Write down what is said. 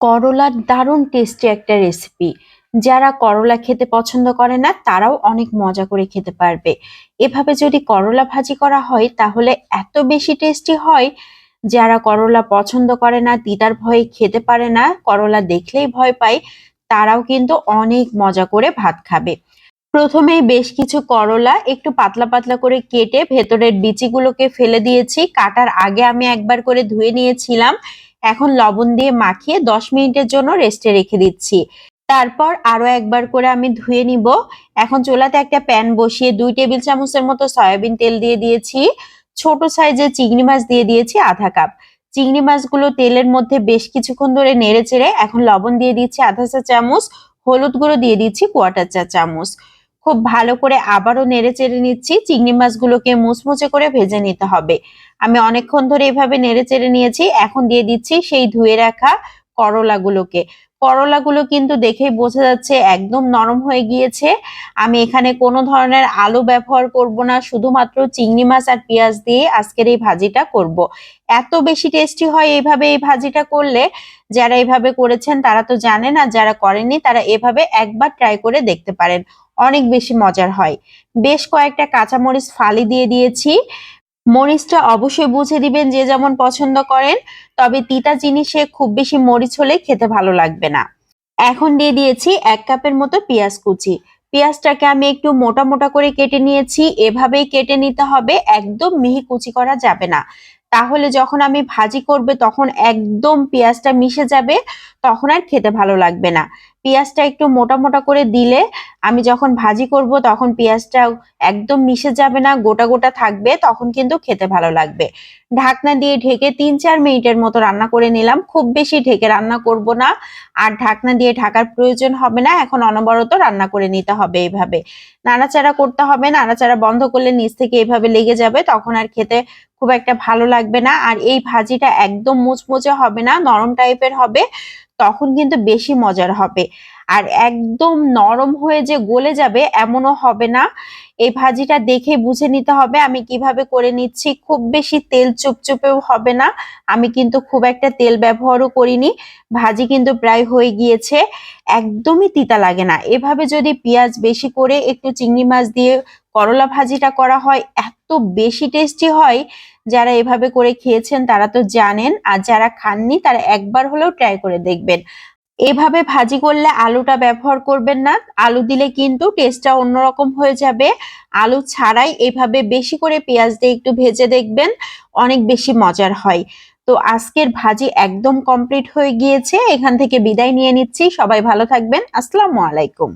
করলার দারুণ টেস্টি একটা রেসিপি যারা করলা খেতে পছন্দ করে না, তারাও অনেক মজা করে খেতে পারবে। এভাবে যদি করলা ভাজি করা হয়, তাহলে এত বেশি টেস্টি হয়, যারা করলা পছন্দ করে না তিতার ভয়ে খেতে পারে না, করলা দেখলেই ভয় পায়, তারাও কিন্তু অনেক মজা করে ভাত খাবে। প্রথমেই বেশ কিছু করলা একটু পাতলা পাতলা করে কেটে ভেতরের বিচিগুলোকে ফেলে দিয়েছি। কাটার আগে আমি একবার করে ধুয়ে নিয়েছিলাম। এখন লবণ দিয়ে মাখিয়ে দশ মিনিটের জন্য রেস্টে রেখে দিচ্ছি। তারপর আরও একবার করে আমি ধুয়ে নিব। এখন চুলাতে একটা প্যান বসিয়ে দুই টেবিল চামচের মতো সয়াবিন তেল দিয়ে দিয়েছি। ছোট সাইজের চিংড়ি মাছ দিয়ে দিয়েছি আধা কাপ। চিংড়ি মাছগুলো তেলের মধ্যে বেশ কিছুক্ষণ ধরে নেড়ে চেড়ে এখন লবণ দিয়ে দিচ্ছি আধা চা চামচ, হলুদ গুঁড়ো দিয়ে দিচ্ছি কোয়াটার চা চামচ। খুব ভালো করে আবারও নেড়ে চেড়ে নিচ্ছি। চিংড়ি মাছগুলোকে মুচমুচে করে ভেজে নিতে হবে। আমি অনেকক্ষণ ধরে এভাবে নেড়ে চেড়ে নিয়েছি। এখন দিয়ে দিচ্ছি সেই ধুয়ে রাখা করলাগুলোকে। করলাগুলো কিন্তু দেখেই বোঝা যাচ্ছে একদম নরম হয়ে গিয়েছে। আমি এখানে কোনো ধরনের আলু ব্যবহার করব না, শুধুমাত্র চিংড়ি মাছ আর পেঁয়াজ দিয়ে আজকের এই ভাজিটা করব। এত বেশি টেস্টি হয় এইভাবে এই ভাজিটা করলে, যারা এভাবে করেছেন তারা তো জানেন আর যারা করেননি তারা এভাবে একবার ট্রাই করে দেখতে পারেন। অনেক বেশি মজার হয়। বেশ কয়েকটা কাঁচামরিচ ফালি দিয়ে দিয়েছি। মরিচটা অবশ্যই বুঝে দিবেন যে যেমন পছন্দ করেন, তবে তিতা জিনিসে খুব বেশি মরিচ হলে খেতে ভালো লাগবে না। এখন দিয়ে দিয়েছি এক কাপের মতো পেঁয়াজ কুচি। পেঁয়াজটাকে আমি একটু মোটা মোটা করে কেটে নিয়েছি, এভাবেই কেটে নিতে হবে, একদম মিহি কুচি করা যাবে না। তাহলে যখন আমি ভাজি করবে তখন একদম পেঁয়াজটা মিশে যাবে, তখন আর খেতে ভালো লাগবে না। পেঁয়াজটা একটু মোটা মোটা করে দিলে আমি যখন ভাজি করব তখন পেঁয়াজটা একদম মিশে যাবে না, গোটা গোটা থাকবে, তখন কিন্তু খেতে ভালো লাগবে। ঢাকনা দিয়ে ঢেকে তিন চার মিনিটের মতো রান্না করে নিলাম। খুব বেশি ঢেকে রান্না করব না। আর ঢাকনা দিয়ে ঢাকার প্রয়োজন হবে না, এখন অনবরত রান্না করে নিতে হবে এইভাবে নাড়াচাড়া করতে হবে, নাড়াচাড়া বন্ধ করলে নিচ থেকে এভাবে লেগে যাবে, তখন আর খেতে খুব একটা ভালো লাগবে না। আর এই ভাজিটা একদম মুচমুচে হবে না, নরম টাইপের হবে। তখন কিন্তু বেশি মজার হবে। আর একদম নরম হয়ে যে গলে যাবে, এমনও হবে না। এই ভাজিটা দেখে বুঝে নিতে হবে আমি কীভাবে করে নিচ্ছি। খুব বেশি তেল চুপচুপেও হবে না। আমি কিন্তু খুব একটা তেল ব্যবহারও করিনি। ভাজি কিন্তু প্রায় হয়ে গিয়েছে। একদমই তিতা লাগে না। এভাবে যদি পেঁয়াজ বেশি করে একটু চিংড়ি মাছ দিয়ে করলা ভাজিটা করা হয়, এত বেশি টেস্টি হয়। যারা এভাবে করে খেয়েছেন তারা তো জানেন। আর যারা খাননি তারা একবার হলেও ট্রাই করে দেখবেন। এভাবে ভাজি করলে আলুটা ব্যবহার করবেন না। আলু দিলে কিন্তু টেস্টটা অন্যরকম হয়ে যাবে। আলু ছাড়াই এভাবে বেশি করে পেঁয়াজ দিয়ে একটু ভেজে দেখবেন, অনেক বেশি মজার হয়। তো আজকের ভাজি একদম কমপ্লিট হয়ে গিয়েছে। এখান থেকে বিদায় নিয়ে নিচ্ছি। সবাই ভালো থাকবেন। আসসালামু আলাইকুম।